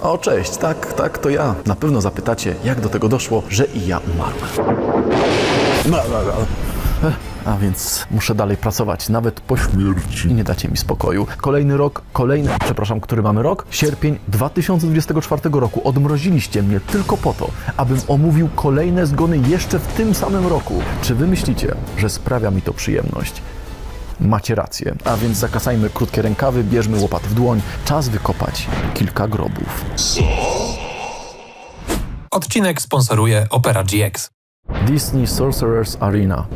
O, cześć, tak, tak, to ja. Na pewno zapytacie, jak do tego doszło, że i ja umarłem. Bla, bla, bla. A więc muszę dalej pracować, nawet po śmierci. I nie dacie mi spokoju. Kolejny rok, kolejny, przepraszam, który mamy rok? Sierpień 2024 roku. Odmroziliście mnie tylko po to, abym omówił kolejne zgony jeszcze w tym samym roku. Czy wy myślicie, że sprawia mi to przyjemność? Macie rację, a więc zakasajmy krótkie rękawy, bierzmy łopat w dłoń. Czas wykopać kilka grobów. Odcinek sponsoruje Opera GX. Disney Sorcerer's Arena.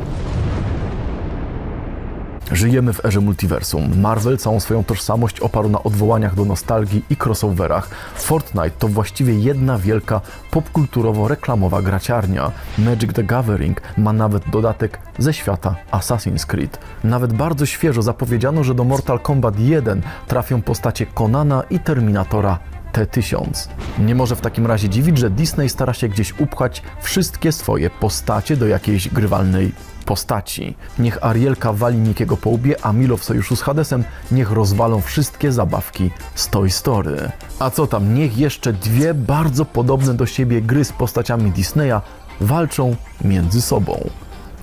Żyjemy w erze multiversum. Marvel całą swoją tożsamość oparł na odwołaniach do nostalgii i crossoverach. Fortnite to właściwie jedna wielka popkulturowo-reklamowa graciarnia. Magic the Gathering ma nawet dodatek ze świata Assassin's Creed. Nawet bardzo świeżo zapowiedziano, że do Mortal Kombat 1 trafią postacie Conana i Terminatora T1000. Nie może w takim razie dziwić, że Disney stara się gdzieś upchać wszystkie swoje postacie do jakiejś grywalnej postaci. Niech Arielka wali Mikiego po łbie, a Milo w sojuszu z Hadesem niech rozwalą wszystkie zabawki z Toy Story. A co tam, niech jeszcze dwie bardzo podobne do siebie gry z postaciami Disneya walczą między sobą.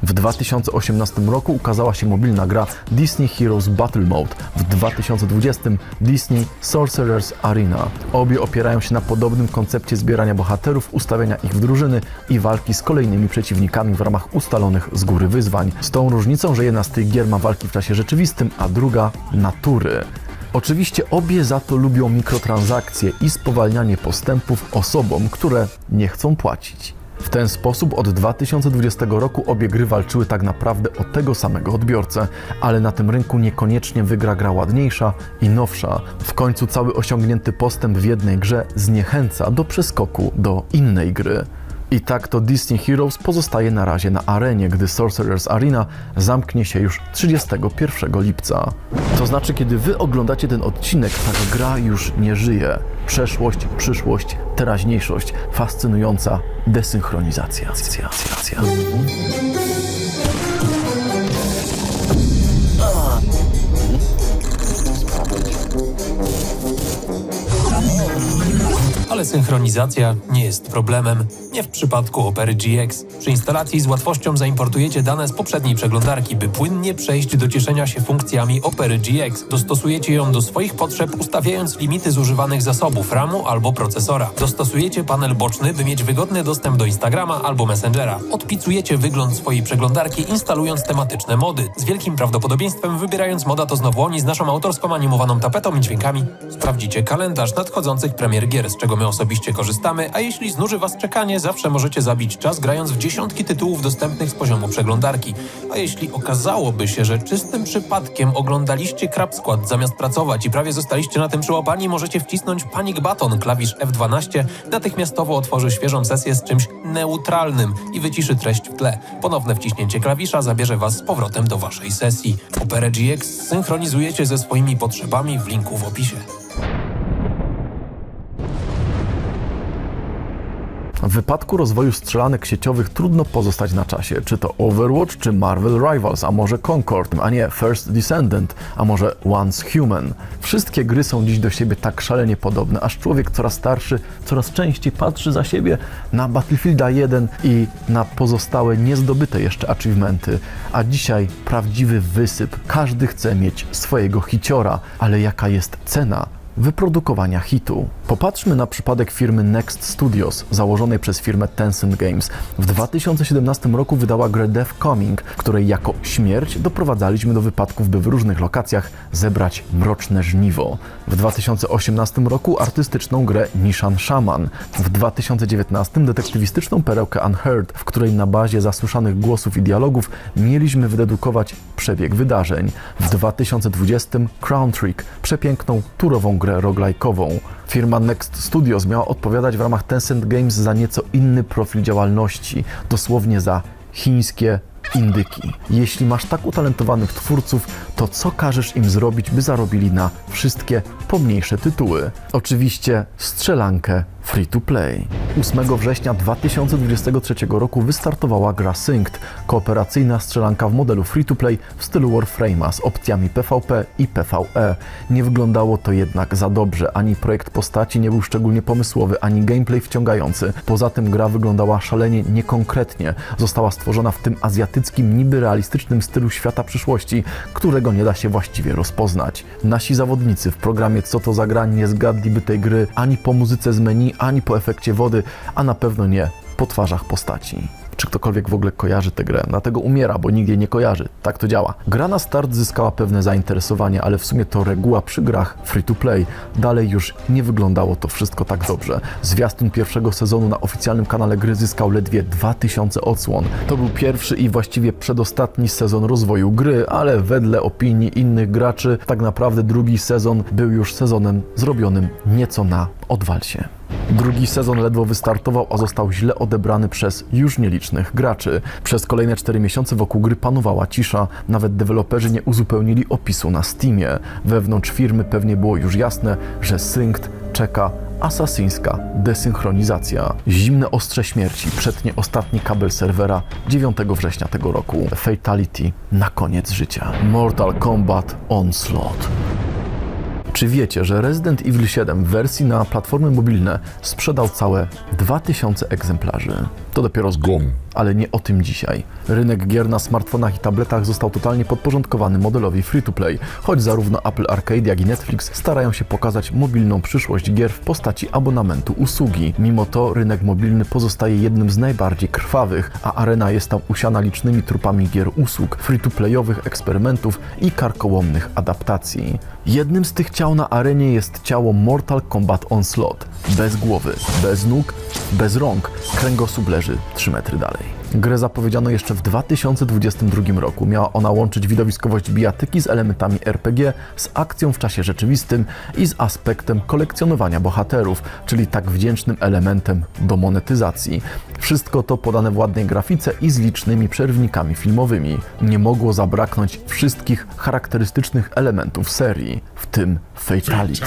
W 2018 roku ukazała się mobilna gra Disney Heroes Battle Mode, w 2020 Disney Sorcerer's Arena. Obie opierają się na podobnym koncepcie zbierania bohaterów, ustawiania ich w drużyny i walki z kolejnymi przeciwnikami w ramach ustalonych z góry wyzwań. Z tą różnicą, że jedna z tych gier ma walki w czasie rzeczywistym, a druga natury. Oczywiście obie za to lubią mikrotransakcje i spowalnianie postępów osobom, które nie chcą płacić. W ten sposób od 2020 roku obie gry walczyły tak naprawdę o tego samego odbiorcę, ale na tym rynku niekoniecznie wygra gra ładniejsza i nowsza. W końcu cały osiągnięty postęp w jednej grze zniechęca do przeskoku do innej gry. I tak to Disney Heroes pozostaje na razie na arenie, gdy Sorcerer's Arena zamknie się już 31 lipca. To znaczy, kiedy wy oglądacie ten odcinek, ta gra już nie żyje. Przeszłość, przyszłość, teraźniejszość, fascynująca desynchronizacja. Ale synchronizacja nie jest problemem. Nie w przypadku Opery GX. Przy instalacji z łatwością zaimportujecie dane z poprzedniej przeglądarki, by płynnie przejść do cieszenia się funkcjami Opery GX. Dostosujecie ją do swoich potrzeb, ustawiając limity zużywanych zasobów RAMu albo procesora. Dostosujecie panel boczny, by mieć wygodny dostęp do Instagrama albo Messengera. Odpicujecie wygląd swojej przeglądarki, instalując tematyczne mody. Z wielkim prawdopodobieństwem wybierając moda to znowu oni z naszą autorską animowaną tapetą i dźwiękami. Sprawdzicie kalendarz nadchodzących premier gier, z czego my osobiście korzystamy, a jeśli znuży Was czekanie, zawsze możecie zabić czas grając w dziesiątki tytułów dostępnych z poziomu przeglądarki. A jeśli okazałoby się, że czystym przypadkiem oglądaliście Crab Squad zamiast pracować i prawie zostaliście na tym przyłapani, możecie wcisnąć Panic Button, klawisz F12, natychmiastowo otworzy świeżą sesję z czymś neutralnym i wyciszy treść w tle. Ponowne wciśnięcie klawisza zabierze Was z powrotem do Waszej sesji. Operę GX synchronizujecie ze swoimi potrzebami w linku w opisie. W wypadku rozwoju strzelanek sieciowych trudno pozostać na czasie. Czy to Overwatch, czy Marvel Rivals, a może Concord, a nie First Descendant, a może Once Human. Wszystkie gry są dziś do siebie tak szalenie podobne, aż człowiek coraz starszy coraz częściej patrzy za siebie na Battlefielda 1 i na pozostałe niezdobyte jeszcze achievementy. A dzisiaj prawdziwy wysyp. Każdy chce mieć swojego hiciora, ale jaka jest cena? Wyprodukowania hitu. Popatrzmy na przypadek firmy Next Studios, założonej przez firmę Tencent Games. W 2017 roku wydała grę Death Coming, której jako śmierć doprowadzaliśmy do wypadków, by w różnych lokacjach zebrać mroczne żniwo. W 2018 roku artystyczną grę Nishan Shaman. W 2019 detektywistyczną perełkę Unheard, w której na bazie zasłyszanych głosów i dialogów mieliśmy wydedukować przebieg wydarzeń. W 2020 Crown Trick, przepiękną turową grę roguelike'ową. Firma Next Studios miała odpowiadać w ramach Tencent Games za nieco inny profil działalności, dosłownie za chińskie indyki. Jeśli masz tak utalentowanych twórców, to co każesz im zrobić, by zarobili na wszystkie pomniejsze tytuły? Oczywiście strzelankę free to play. 8 września 2023 roku wystartowała gra Synced, kooperacyjna strzelanka w modelu free to play w stylu Warframe'a z opcjami PvP i PvE. Nie wyglądało to jednak za dobrze, ani projekt postaci nie był szczególnie pomysłowy, ani gameplay wciągający. Poza tym gra wyglądała szalenie niekonkretnie. Została stworzona w tym azjatyckim, niby realistycznym stylu świata przyszłości, którego nie da się właściwie rozpoznać. Nasi zawodnicy w programie Co to za gra nie zgadliby tej gry ani po muzyce z menu, ani po efekcie wody, a na pewno nie po twarzach postaci. Czy ktokolwiek w ogóle kojarzy tę grę? Dlatego umiera, bo nikt jej nie kojarzy. Tak to działa. Gra na start zyskała pewne zainteresowanie, ale w sumie to reguła przy grach free to play. Dalej już nie wyglądało to wszystko tak dobrze. Zwiastun pierwszego sezonu na oficjalnym kanale gry zyskał ledwie 2000 odsłon. To był pierwszy i właściwie przedostatni sezon rozwoju gry, ale wedle opinii innych graczy, tak naprawdę drugi sezon był już sezonem zrobionym nieco na odwalsie. Drugi sezon ledwo wystartował, a został źle odebrany przez już nielicznych graczy. Przez kolejne 4 miesiące wokół gry panowała cisza, nawet deweloperzy nie uzupełnili opisu na Steamie. Wewnątrz firmy pewnie było już jasne, że Synced czeka asasyńska desynchronizacja. Zimne ostrze śmierci przetnie ostatni kabel serwera 9 września tego roku. Fatality na koniec życia. Mortal Kombat Onslaught. Czy wiecie, że Resident Evil 7 w wersji na platformy mobilne sprzedał całe 2000 egzemplarzy? To dopiero zgłom, ale nie o tym dzisiaj. Rynek gier na smartfonach i tabletach został totalnie podporządkowany modelowi free-to-play, choć zarówno Apple Arcade, jak i Netflix starają się pokazać mobilną przyszłość gier w postaci abonamentu usługi. Mimo to rynek mobilny pozostaje jednym z najbardziej krwawych, a arena jest tam usiana licznymi trupami gier usług, free-to-playowych eksperymentów i karkołomnych adaptacji. Jednym z tych ciał na arenie jest ciało Mortal Kombat Onslaught. Bez głowy, bez nóg, bez rąk, kręgosłup leży 3 metry dalej. Grę zapowiedziano jeszcze w 2022 roku. Miała ona łączyć widowiskowość bijatyki z elementami RPG, z akcją w czasie rzeczywistym i z aspektem kolekcjonowania bohaterów, czyli tak wdzięcznym elementem do monetyzacji. Wszystko to podane w ładnej grafice i z licznymi przerwnikami filmowymi. Nie mogło zabraknąć wszystkich charakterystycznych elementów serii, w tym Fatality.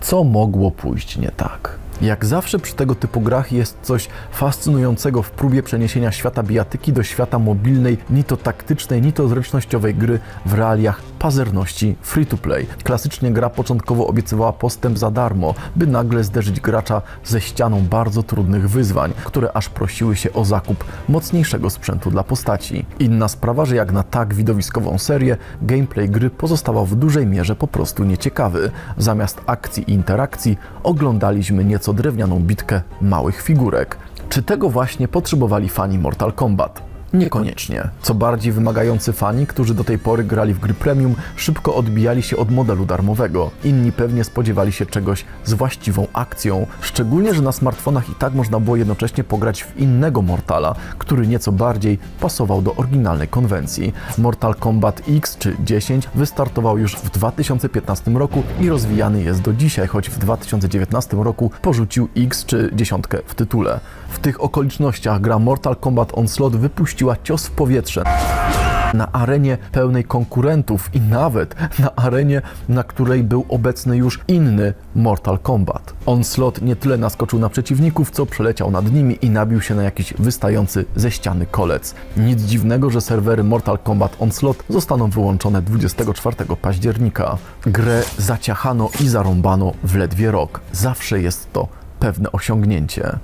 Co mogło pójść nie tak? Jak zawsze przy tego typu grach jest coś fascynującego w próbie przeniesienia świata bijatyki do świata mobilnej, ni to taktycznej, ni to zręcznościowej gry w realiach pazerności free-to-play. Klasycznie gra początkowo obiecywała postęp za darmo, by nagle zderzyć gracza ze ścianą bardzo trudnych wyzwań, które aż prosiły się o zakup mocniejszego sprzętu dla postaci. Inna sprawa, że jak na tak widowiskową serię, gameplay gry pozostawał w dużej mierze po prostu nieciekawy. Zamiast akcji i interakcji oglądaliśmy nieco drewnianą bitkę małych figurek. Czy tego właśnie potrzebowali fani Mortal Kombat? Niekoniecznie. Co bardziej wymagający fani, którzy do tej pory grali w gry premium, szybko odbijali się od modelu darmowego. Inni pewnie spodziewali się czegoś z właściwą akcją. Szczególnie, że na smartfonach i tak można było jednocześnie pograć w innego Mortala, który nieco bardziej pasował do oryginalnej konwencji. Mortal Kombat X czy 10 wystartował już w 2015 roku i rozwijany jest do dzisiaj, choć w 2019 roku porzucił X czy 10 w tytule. W tych okolicznościach gra Mortal Kombat Onslaught wypuściła cios w powietrze na arenie pełnej konkurentów i nawet na arenie, na której był obecny już inny Mortal Kombat. Onslaught nie tyle naskoczył na przeciwników, co przeleciał nad nimi i nabił się na jakiś wystający ze ściany kolec. Nic dziwnego, że serwery Mortal Kombat Onslaught zostaną wyłączone 24 października. Grę zaciachano i zarąbano w ledwie rok. Zawsze jest to pewne osiągnięcie.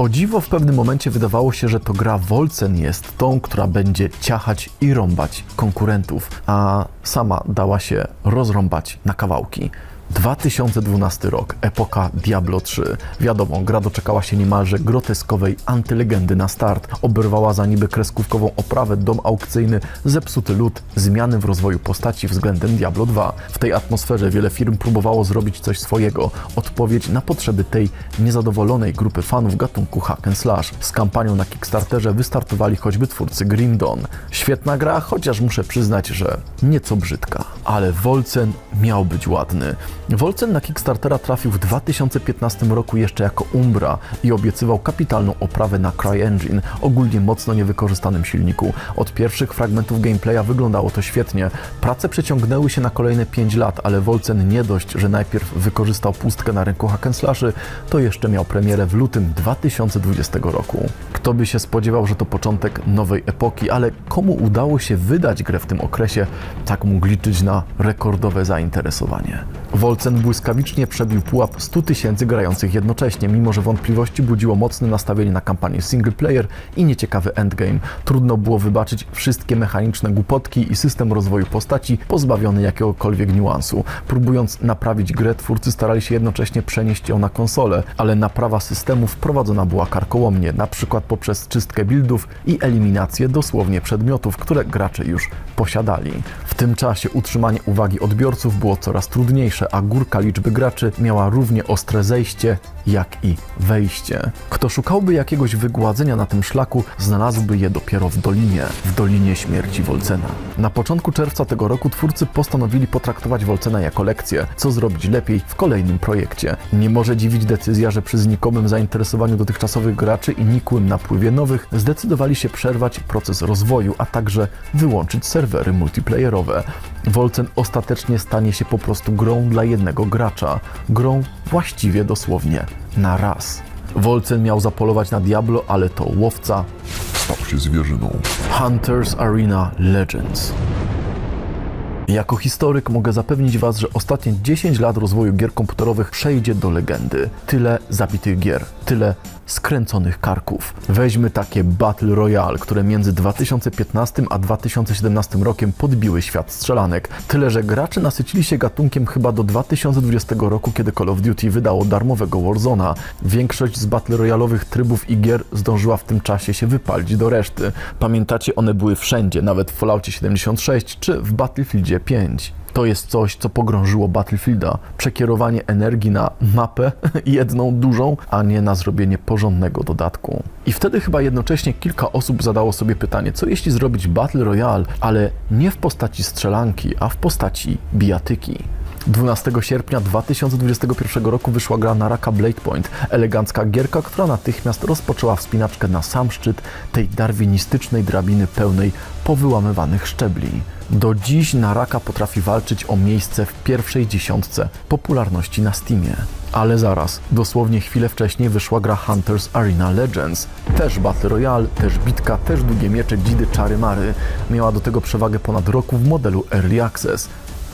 O dziwo w pewnym momencie wydawało się, że to gra Wolcen jest tą, która będzie ciachać i rąbać konkurentów, a sama dała się rozrąbać na kawałki. 2012 rok, epoka Diablo 3. Wiadomo, gra doczekała się niemalże groteskowej antylegendy na start. Oberwała za niby kreskówkową oprawę dom aukcyjny, zepsuty lód, zmiany w rozwoju postaci względem Diablo 2. W tej atmosferze wiele firm próbowało zrobić coś swojego. Odpowiedź na potrzeby tej niezadowolonej grupy fanów gatunku hack and slash. Z kampanią na Kickstarterze wystartowali choćby twórcy Grim Dawn. Świetna gra, chociaż muszę przyznać, że nieco brzydka. Ale Wolcen miał być ładny. Wolcen na Kickstartera trafił w 2015 roku jeszcze jako Umbra i obiecywał kapitalną oprawę na CryEngine, ogólnie mocno niewykorzystanym silniku. Od pierwszych fragmentów gameplaya wyglądało to świetnie. Prace przeciągnęły się na kolejne 5 lat, ale Wolcen nie dość, że najpierw wykorzystał pustkę na rynku hack'n'slashy, to jeszcze miał premierę w lutym 2020 roku. Kto by się spodziewał, że to początek nowej epoki, ale komu udało się wydać grę w tym okresie, tak mógł liczyć na rekordowe zainteresowanie. Wolcen błyskawicznie przebił pułap 100 tysięcy grających jednocześnie, mimo że wątpliwości budziło mocne nastawienie na kampanię single player i nieciekawy endgame. Trudno było wybaczyć wszystkie mechaniczne głupotki i system rozwoju postaci pozbawiony jakiegokolwiek niuansu. Próbując naprawić grę, twórcy starali się jednocześnie przenieść ją na konsolę, ale naprawa systemu wprowadzona była karkołomnie, na przykład poprzez czystkę buildów i eliminację dosłownie przedmiotów, które gracze już posiadali. W tym czasie utrzymanie uwagi odbiorców było coraz trudniejsze, a górka liczby graczy miała równie ostre zejście, jak i wejście. Kto szukałby jakiegoś wygładzenia na tym szlaku, znalazłby je dopiero w Dolinie, w Dolinie Śmierci Wolcena. Na początku czerwca tego roku twórcy postanowili potraktować Wolcena jako lekcję, co zrobić lepiej w kolejnym projekcie. Nie może dziwić decyzja, że przy znikomym zainteresowaniu dotychczasowych graczy i nikłym napływie nowych zdecydowali się przerwać proces rozwoju, a także wyłączyć serwery multiplayerowe. Wolcen ostatecznie stanie się po prostu grą dla jednego gracza. Grą właściwie dosłownie na raz. Wolcen miał zapolować na Diablo, ale to łowca Stał się zwierzyną. Hunters Arena Legends. Jako historyk mogę zapewnić Was, że ostatnie 10 lat rozwoju gier komputerowych przejdzie do legendy. Tyle zabitych gier, tyle skręconych karków. Weźmy takie Battle Royale, które między 2015 a 2017 rokiem podbiły świat strzelanek. Tyle, że gracze nasycili się gatunkiem chyba do 2020 roku, kiedy Call of Duty wydało darmowego Warzona. Większość z Battle Royalowych trybów i gier zdążyła w tym czasie się wypalić do reszty. Pamiętacie, one były wszędzie, nawet w Falloutie 76 czy w Battlefieldzie 5. To jest coś, co pogrążyło Battlefielda. Przekierowanie energii na mapę, jedną dużą, a nie na zrobienie porządnego dodatku. I wtedy chyba jednocześnie kilka osób zadało sobie pytanie, co jeśli zrobić Battle Royale, ale nie w postaci strzelanki, a w postaci bijatyki. 12 sierpnia 2021 roku wyszła gra Naraka Blade Point, elegancka gierka, która natychmiast rozpoczęła wspinaczkę na sam szczyt tej darwinistycznej drabiny pełnej powyłamywanych szczebli. Do dziś Naraka potrafi walczyć o miejsce w pierwszej dziesiątce popularności na Steamie. Ale zaraz, dosłownie chwilę wcześniej wyszła gra Hunters Arena Legends. Też Battle Royale, też bitka, też długie miecze, dzidy, czary, mary. Miała do tego przewagę ponad roku w modelu Early Access.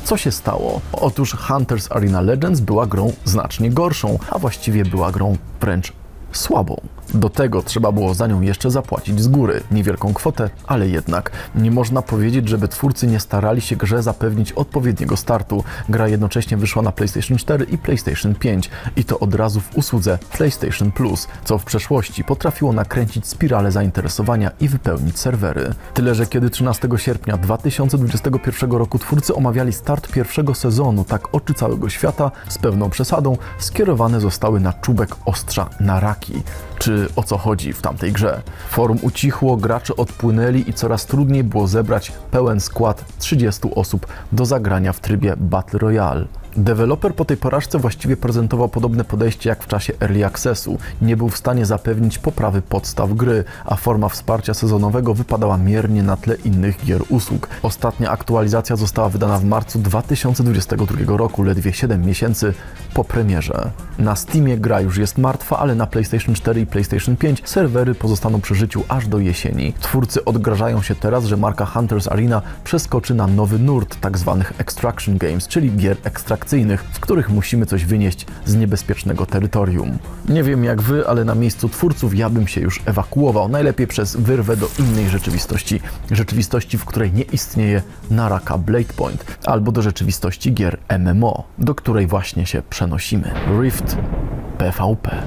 Co się stało? Otóż Hunters Arena Legends była grą znacznie gorszą, a właściwie była grą wręcz słabą. Do tego trzeba było za nią jeszcze zapłacić z góry. Niewielką kwotę, ale jednak. Nie można powiedzieć, żeby twórcy nie starali się grze zapewnić odpowiedniego startu. Gra jednocześnie wyszła na PlayStation 4 i PlayStation 5 i to od razu w usłudze PlayStation Plus, co w przeszłości potrafiło nakręcić spiralę zainteresowania i wypełnić serwery. Tyle, że kiedy 13 sierpnia 2021 roku twórcy omawiali start pierwszego sezonu, tak oczy całego świata z pewną przesadą skierowane zostały na czubek ostrza Naraki. Czy o co chodzi w tamtej grze? Forum ucichło, gracze odpłynęli i coraz trudniej było zebrać pełen skład 30 osób do zagrania w trybie Battle Royale. Deweloper po tej porażce właściwie prezentował podobne podejście jak w czasie Early Accessu. Nie był w stanie zapewnić poprawy podstaw gry, a forma wsparcia sezonowego wypadała miernie na tle innych gier usług. Ostatnia aktualizacja została wydana w marcu 2022 roku, ledwie 7 miesięcy po premierze. Na Steamie gra już jest martwa, ale na PlayStation 4 i PlayStation 5 serwery pozostaną przy życiu aż do jesieni. Twórcy odgrażają się teraz, że marka Hunters Arena przeskoczy na nowy nurt tzw. extraction games, czyli gier ekstrakcyjnych, w których musimy coś wynieść z niebezpiecznego terytorium. Nie wiem jak wy, ale na miejscu twórców ja bym się już ewakuował, najlepiej przez wyrwę do innej rzeczywistości. Rzeczywistości, w której nie istnieje Naraka Blade Point, albo do rzeczywistości gier MMO, do której właśnie się przenosimy. Rift PvP.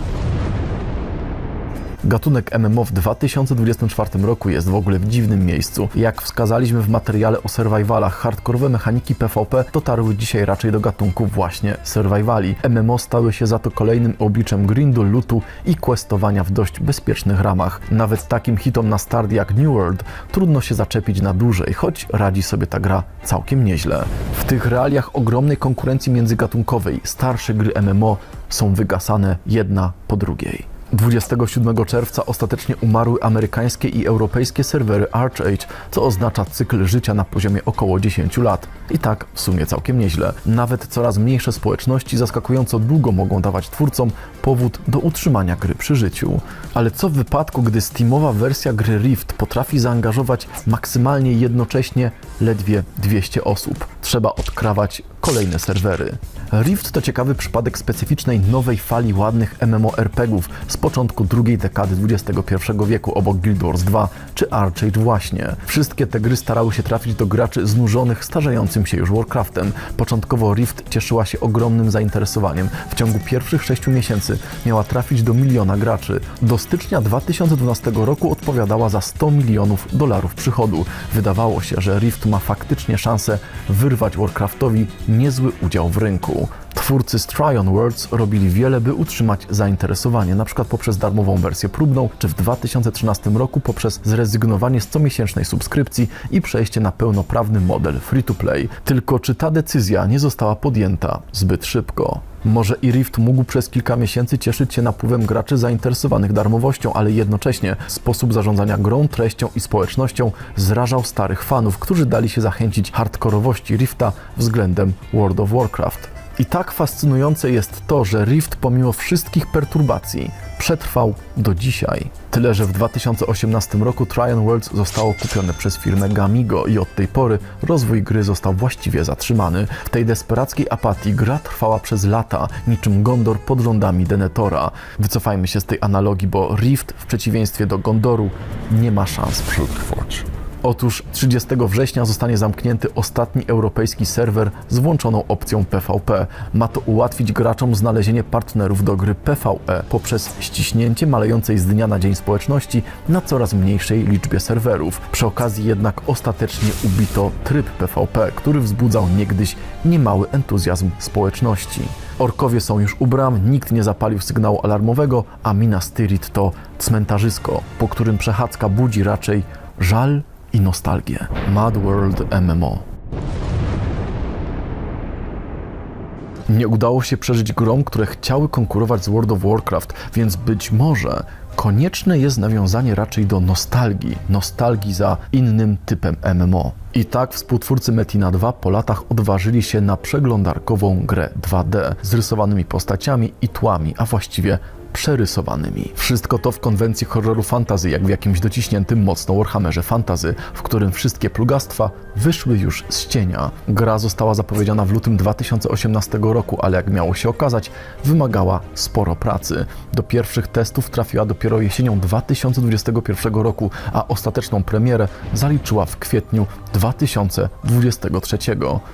Gatunek MMO w 2024 roku jest w ogóle w dziwnym miejscu. Jak wskazaliśmy w materiale o survivalach, hardkorowe mechaniki PvP dotarły dzisiaj raczej do gatunku właśnie survivali. MMO stały się za to kolejnym obliczem grindu, lootu i questowania w dość bezpiecznych ramach. Nawet takim hitom na start jak New World trudno się zaczepić na dłużej, choć radzi sobie ta gra całkiem nieźle. W tych realiach ogromnej konkurencji międzygatunkowej starsze gry MMO są wygasane jedna po drugiej. 27 czerwca ostatecznie umarły amerykańskie i europejskie serwery ArchAge, co oznacza cykl życia na poziomie około 10 lat. I tak w sumie całkiem nieźle. Nawet coraz mniejsze społeczności zaskakująco długo mogą dawać twórcom powód do utrzymania gry przy życiu. Ale co w wypadku, gdy Steamowa wersja gry Rift potrafi zaangażować maksymalnie jednocześnie ledwie 200 osób? Trzeba odkrawać kolejne serwery. Rift to ciekawy przypadek specyficznej nowej fali ładnych MMORPGów z początku drugiej dekady XXI wieku obok Guild Wars 2 czy Archage właśnie. Wszystkie te gry starały się trafić do graczy znużonych starzejącym się już Warcraftem. Początkowo Rift cieszyła się ogromnym zainteresowaniem. W ciągu pierwszych 6 miesięcy miała trafić do miliona graczy. Do stycznia 2012 roku odpowiadała za 100 milionów dolarów przychodu. Wydawało się, że Rift ma faktycznie szansę wyrwać Warcraftowi niezły udział w rynku. Twórcy z Tryon Worlds robili wiele, by utrzymać zainteresowanie, np. poprzez darmową wersję próbną, czy w 2013 roku poprzez zrezygnowanie z comiesięcznej subskrypcji i przejście na pełnoprawny model free-to-play. Tylko czy ta decyzja nie została podjęta zbyt szybko? Może i Rift mógł przez kilka miesięcy cieszyć się napływem graczy zainteresowanych darmowością, ale jednocześnie sposób zarządzania grą, treścią i społecznością zrażał starych fanów, którzy dali się zachęcić hardkorowości Rifta względem World of Warcraft. I tak fascynujące jest to, że Rift pomimo wszystkich perturbacji przetrwał do dzisiaj. Tyle, że w 2018 roku Tryon Worlds zostało kupione przez firmę Gamigo i od tej pory rozwój gry został właściwie zatrzymany. W tej desperackiej apatii gra trwała przez lata, niczym Gondor pod rządami Denetora. Wycofajmy się z tej analogii, bo Rift w przeciwieństwie do Gondoru nie ma szans Przetrwać. Otóż 30 września zostanie zamknięty ostatni europejski serwer z włączoną opcją PvP. Ma to ułatwić graczom znalezienie partnerów do gry PvE poprzez ściśnięcie malejącej z dnia na dzień społeczności na coraz mniejszej liczbie serwerów. Przy okazji jednak ostatecznie ubito tryb PvP, który wzbudzał niegdyś niemały entuzjazm społeczności. Orkowie są już u bram, nikt nie zapalił sygnału alarmowego, a Minas Tirith to cmentarzysko, po którym przechadzka budzi raczej żal i nostalgię. Mad World MMO. Nie udało się przeżyć grom, które chciały konkurować z World of Warcraft, więc być może konieczne jest nawiązanie raczej do nostalgii, nostalgii za innym typem MMO. I tak współtwórcy Metina 2 po latach odważyli się na przeglądarkową grę 2D z rysowanymi postaciami i tłami, a właściwie przerysowanymi. Wszystko to w konwencji horroru fantazy, jak w jakimś dociśniętym mocno Warhammerze fantazy, w którym wszystkie plugastwa wyszły już z cienia. Gra została zapowiedziana w lutym 2018 roku, ale jak miało się okazać, wymagała sporo pracy. Do pierwszych testów trafiła dopiero jesienią 2021 roku, a ostateczną premierę zaliczyła w kwietniu 2023.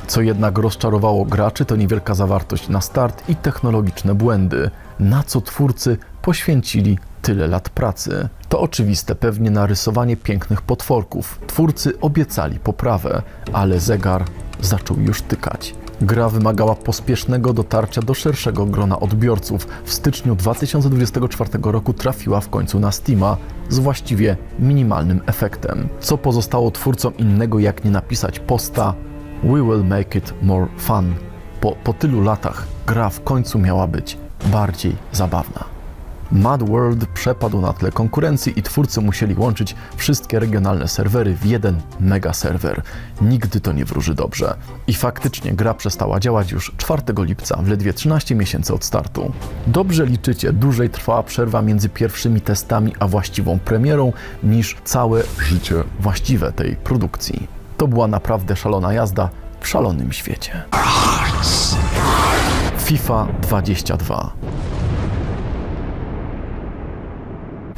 Co jednak rozczarowało graczy, to niewielka zawartość na start i technologiczne błędy na co twórcy poświęcili tyle lat pracy. To oczywiste pewnie narysowanie pięknych potworków. Twórcy obiecali poprawę, ale zegar zaczął już tykać. Gra wymagała pospiesznego dotarcia do szerszego grona odbiorców. W styczniu 2024 roku trafiła w końcu na Steama z właściwie minimalnym efektem. Co pozostało twórcom innego jak nie napisać posta We will make it more fun. Po, po tylu latach gra w końcu miała być bardziej zabawna. Mad World przepadł na tle konkurencji i twórcy musieli łączyć wszystkie regionalne serwery w jeden mega serwer. Nigdy to nie wróży dobrze. I faktycznie gra przestała działać już 4 lipca, w ledwie 13 miesięcy od startu. Dobrze liczycie, dłużej trwała przerwa między pierwszymi testami a właściwą premierą niż całe Życie właściwe tej produkcji. To była naprawdę szalona jazda w szalonym świecie. FIFA 22.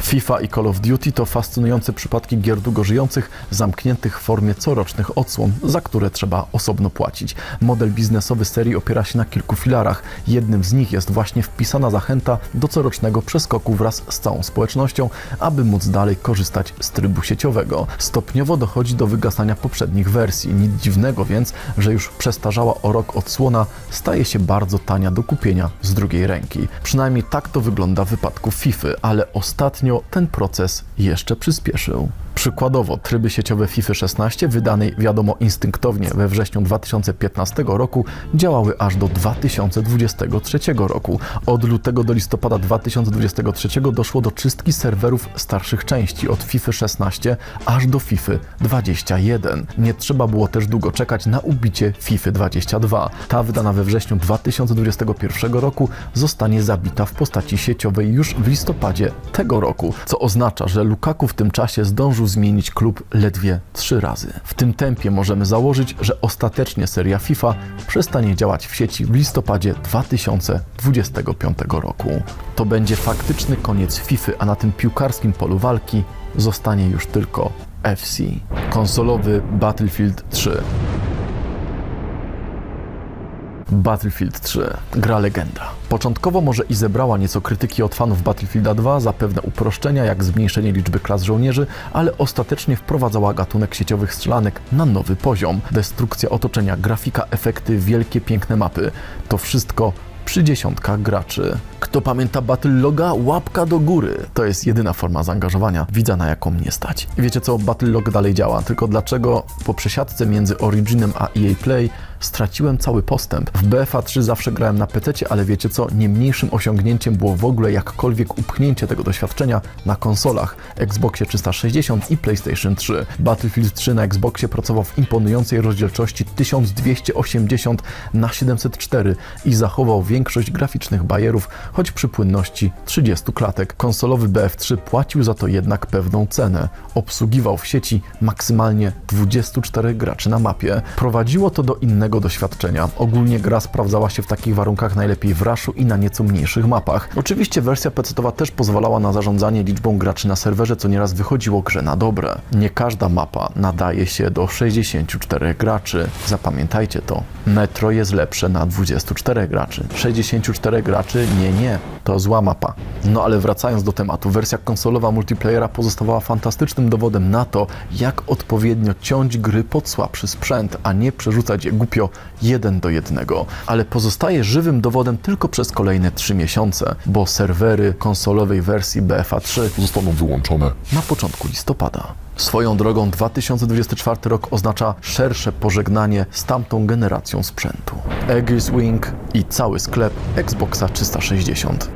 FIFA i Call of Duty to fascynujące przypadki gier długo żyjących, zamkniętych w formie corocznych odsłon, za które trzeba osobno płacić. Model biznesowy serii opiera się na kilku filarach. Jednym z nich jest właśnie wpisana zachęta do corocznego przeskoku wraz z całą społecznością, aby móc dalej korzystać z trybu sieciowego. Stopniowo dochodzi do wygasania poprzednich wersji. Nic dziwnego więc, że już przestarzała o rok odsłona staje się bardzo tania do kupienia z drugiej ręki. Przynajmniej tak to wygląda w wypadku FIFA, ale ostatnio ten proces jeszcze przyspieszył. Przykładowo, tryby sieciowe FIFA 16, wydanej wiadomo instynktownie we wrześniu 2015 roku, działały aż do 2023 roku. Od lutego do listopada 2023 doszło do czystki serwerów starszych części od FIFA 16 aż do FIFA 21. Nie trzeba było też długo czekać na ubicie FIFA 22. Ta wydana we wrześniu 2021 roku zostanie zabita w postaci sieciowej już w listopadzie tego roku, co oznacza, że Lukaku w tym czasie zdążył zmienić klub ledwie trzy razy. W tym tempie możemy założyć, że ostatecznie seria FIFA przestanie działać w sieci w listopadzie 2025 roku. To będzie faktyczny koniec FIFA, a na tym piłkarskim polu walki zostanie już tylko FC. Konsolowy Battlefield 3. Battlefield 3. Gra legenda. Początkowo może i zebrała nieco krytyki od fanów Battlefielda 2 za pewne uproszczenia, jak zmniejszenie liczby klas żołnierzy, ale ostatecznie wprowadzała gatunek sieciowych strzelanek na nowy poziom. Destrukcja otoczenia, grafika, efekty, wielkie, piękne mapy. To wszystko przy dziesiątkach graczy. Kto pamięta Battle Loga? Łapka do góry. To jest jedyna forma zaangażowania widza, na jaką mnie stać. Wiecie co? Battle Log dalej działa, tylko dlaczego po przesiadce między Originem a EA Play straciłem cały postęp. W BFA 3 zawsze grałem na PC, ale wiecie co? Nie mniejszym osiągnięciem było w ogóle jakkolwiek upchnięcie tego doświadczenia na konsolach Xboxie 360 i PlayStation 3. Battlefield 3 na Xboxie pracował w imponującej rozdzielczości 1280 na 704 i zachował większość graficznych bajerów, choć przy płynności 30 klatek. Konsolowy BF3 płacił za to jednak pewną cenę. Obsługiwał w sieci maksymalnie 24 graczy na mapie. Prowadziło to do innego doświadczenia. Ogólnie gra sprawdzała się w takich warunkach najlepiej w Rushu i na nieco mniejszych mapach. Oczywiście wersja PC-towa też pozwalała na zarządzanie liczbą graczy na serwerze, co nieraz wychodziło grze na dobre. Nie każda mapa nadaje się do 64 graczy. Zapamiętajcie to. Metro jest lepsze na 24 graczy. 64 graczy? Nie, nie. To zła mapa. No ale wracając do tematu, wersja konsolowa multiplayera pozostawała fantastycznym dowodem na to, jak odpowiednio ciąć gry pod słabszy sprzęt, a nie przerzucać je głupio jeden do jednego. Ale pozostaje żywym dowodem tylko przez kolejne 3 miesiące, bo serwery konsolowej wersji BFA 3 Zostaną wyłączone. na początku listopada. Swoją drogą 2024 rok oznacza szersze pożegnanie z tamtą generacją sprzętu. Aegis Wing i cały sklep Xboxa 360.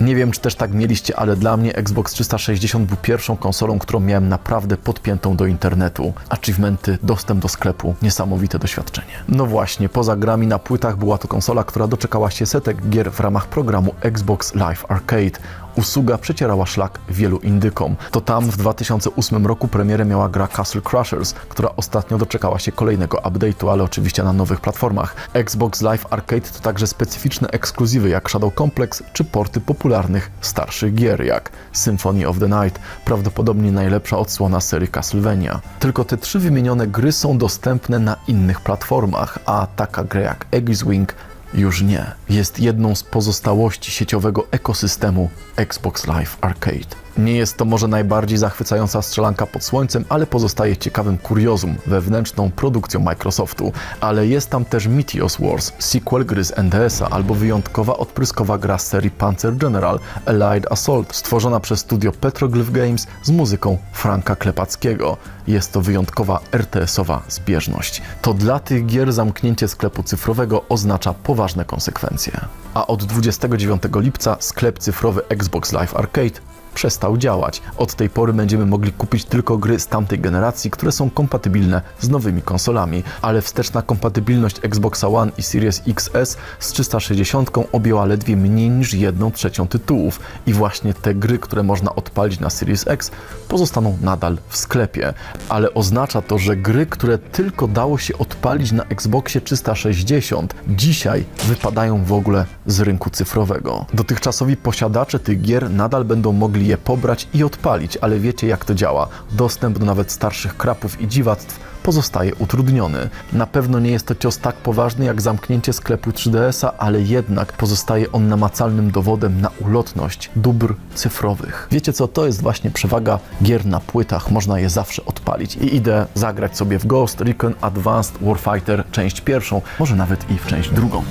Nie wiem, czy też tak mieliście, ale dla mnie Xbox 360 był pierwszą konsolą, którą miałem naprawdę podpiętą do internetu. Achievementy, dostęp do sklepu, niesamowite doświadczenie. No właśnie, poza grami na płytach była to konsola, która doczekała się setek gier w ramach programu Xbox Live Arcade. Usługa przecierała szlak wielu indykom. To tam w 2008 roku premierę miała gra Castle Crushers, która ostatnio doczekała się kolejnego update'u, ale oczywiście na nowych platformach. Xbox Live Arcade to także specyficzne ekskluzywy jak Shadow Complex czy porty popularnych starszych gier jak Symphony of the Night, prawdopodobnie najlepsza odsłona serii Castlevania. Tylko te trzy wymienione gry są dostępne na innych platformach, a taka gra jak Aegis Wing już nie. Jest jedną z pozostałości sieciowego ekosystemu Xbox Live Arcade. Nie jest to może najbardziej zachwycająca strzelanka pod słońcem, ale pozostaje ciekawym kuriozum wewnętrzną produkcją Microsoftu. Ale jest tam też Meteos Wars, sequel gry z NDS-a albo wyjątkowa odpryskowa gra z serii Panzer General Allied Assault, stworzona przez studio Petroglyph Games z muzyką Franka Klepackiego. Jest to wyjątkowa RTS-owa zbieżność. To dla tych gier zamknięcie sklepu cyfrowego oznacza poważne konsekwencje. A od 29 lipca sklep cyfrowy Xbox Live Arcade przestał działać. Od tej pory będziemy mogli kupić tylko gry z tamtej generacji, które są kompatybilne z nowymi konsolami, ale wsteczna kompatybilność Xboxa One i Series XS z 360 objęła ledwie mniej niż 1 trzecią tytułów i właśnie te gry, które można odpalić na Series X pozostaną nadal w sklepie, ale oznacza to, że gry, które tylko dało się odpalić na Xboxie 360 dzisiaj wypadają w ogóle z rynku cyfrowego. Dotychczasowi posiadacze tych gier nadal będą mogli mogli je pobrać i odpalić, ale wiecie jak to działa. Dostęp do nawet starszych krapów i dziwactw pozostaje utrudniony. Na pewno nie jest to cios tak poważny jak zamknięcie sklepu 3DS-a, ale jednak pozostaje on namacalnym dowodem na ulotność dóbr cyfrowych. Wiecie co, to jest właśnie przewaga gier na płytach, można je zawsze odpalić i idę zagrać sobie w Ghost Recon Advanced Warfighter część pierwszą, może nawet i w część drugą.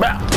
Ah.